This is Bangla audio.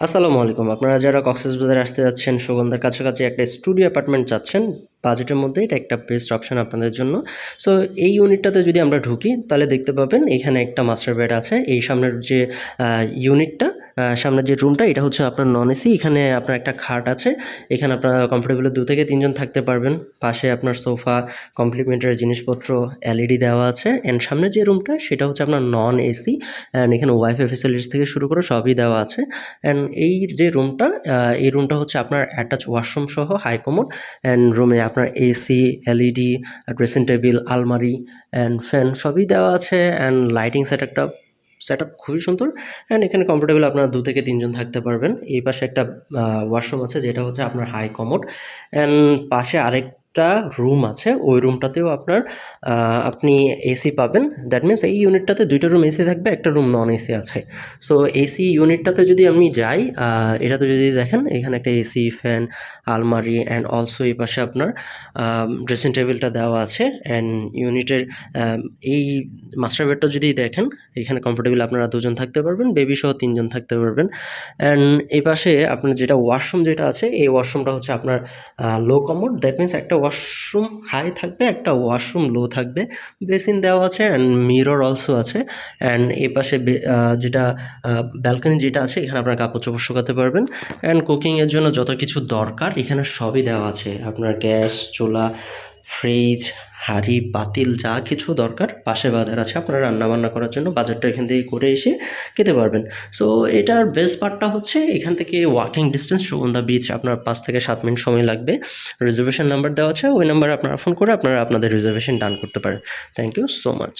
আসসালামু আলাইকুম। আপনারা যারা কক্সেস বাজারে আসতে যাচ্ছেন সুগন্ধার কাছাকাছি একটা স্টুডিও অ্যাপার্টমেন্ট চাচ্ছেন বাজেটের মধ্যে এটা একটা বেস্ট অপশন আপনাদের জন্য। সো এই ইউনিটটাতে যদি আমরা ঢুকি, তাহলে দেখতে পাবেন এখানে একটা মাস্টার বেড আছে। এই সামনের যে ইউনিটটা সামনের যে রুমটা এটা হচ্ছে আপনার নন এসি এখানে আপনার একটা খাট আছে। এখানে আপনার কমফোর্টেবল দু থেকে তিনজন থাকতে পারবেন। পাশে আপনার সোফা কমপ্লিমেন্টারি জিনিসপত্র এলইডি দেওয়া আছে। অ্যান্ড সামনে যে রুমটা সেটা হচ্ছে আপনার নন এসি অ্যান্ড এখানে ওয়াইফাই ফেসিলিটিস থেকে শুরু করে সবই দেওয়া আছে। অ্যান্ড এই যে রুমটা এই রুমটা হচ্ছে আপনার অ্যাটাচ ওয়াশরুম সহ হাই কমোড অ্যান্ড রুমে আপনার এসি এলইডি ড্রেসিং টেবিল আলমারি অ্যান্ড ফ্যান সবই দেওয়া আছে অ্যান্ড লাইটিং সেট একটা সেট আপ খুবই সুন্দর অ্যান্ড এখানে কমফোর্টেবল আপনারা দু থেকে তিনজন থাকতে পারবেন। এই পাশে একটা ওয়াশরুম আছে যেটা হচ্ছে আপনার হাই কমোড অ্যান্ড পাশে আরেকটা রুম আছে, ওই রুমটাতেও আপনার আপনি এসি পাবেন। দ্যাট মিন্স এই ইউনিটটাতে দুইটা রুম এসি থাকবে, একটা রুম নন এসি আছে। সো এসি ইউনিটটাতে যদি আমি যাই এটাতে যদি দেখেন, এখানে একটা এসি ফ্যান আলমারি অ্যান্ড অলসো এই পাশে আপনার ড্রেসিং টেবিলটা দেওয়া আছে। অ্যান্ড ইউনিটের এই মাস্টার বেডটা যদি দেখেন, এখানে কমফোর্টেবল আপনারা দুজন থাকতে পারবেন বেবি সহ তিনজন থাকতে পারবেন। অ্যান্ড এই পাশে আপনার যেটা ওয়াশরুম যেটা আছে, এই ওয়াশরুমটা হচ্ছে আপনার লো কমোড দ্যাট মিন্স একটা ওয়াশরুম হাই থাকবে, একটা ওয়াশরুম লো থাকবে। বেসিন দেওয়া আছে অ্যান্ড মিরর অলসো আছে। অ্যান্ড এ পাশে যেটা ব্যালকনি যেটা আছে, এখানে আপনার কাপড় চোপড় শুকাতে পারবেন। অ্যান্ড কুকিংয়ের জন্য যত কিছু দরকার, এখানে সবই দেওয়া আছে। আপনার গ্যাস, চুলা ফ্রিজ হাঁড়ি পাতিল যা কিছু দরকার পাশে বাজার আছে, আপনারা রান্না বান্না করার জন্য বাজারটা এখান থেকে করে এসে খেতে পারবেন। সো এটার বেস্ট পার্টটা হচ্ছে এখান থেকে ওয়াকিং ডিস্টেন্স সুগন্ধা বিচ আপনার পাঁচ থেকে সাত মিনিট সময় লাগবে। রিজার্ভেশন নাম্বার দেওয়া আছে, ওই নাম্বারে আপনারা ফোন করে আপনারা আপনাদের রিজার্ভেশন ডান করতে পারেন। Thank you so much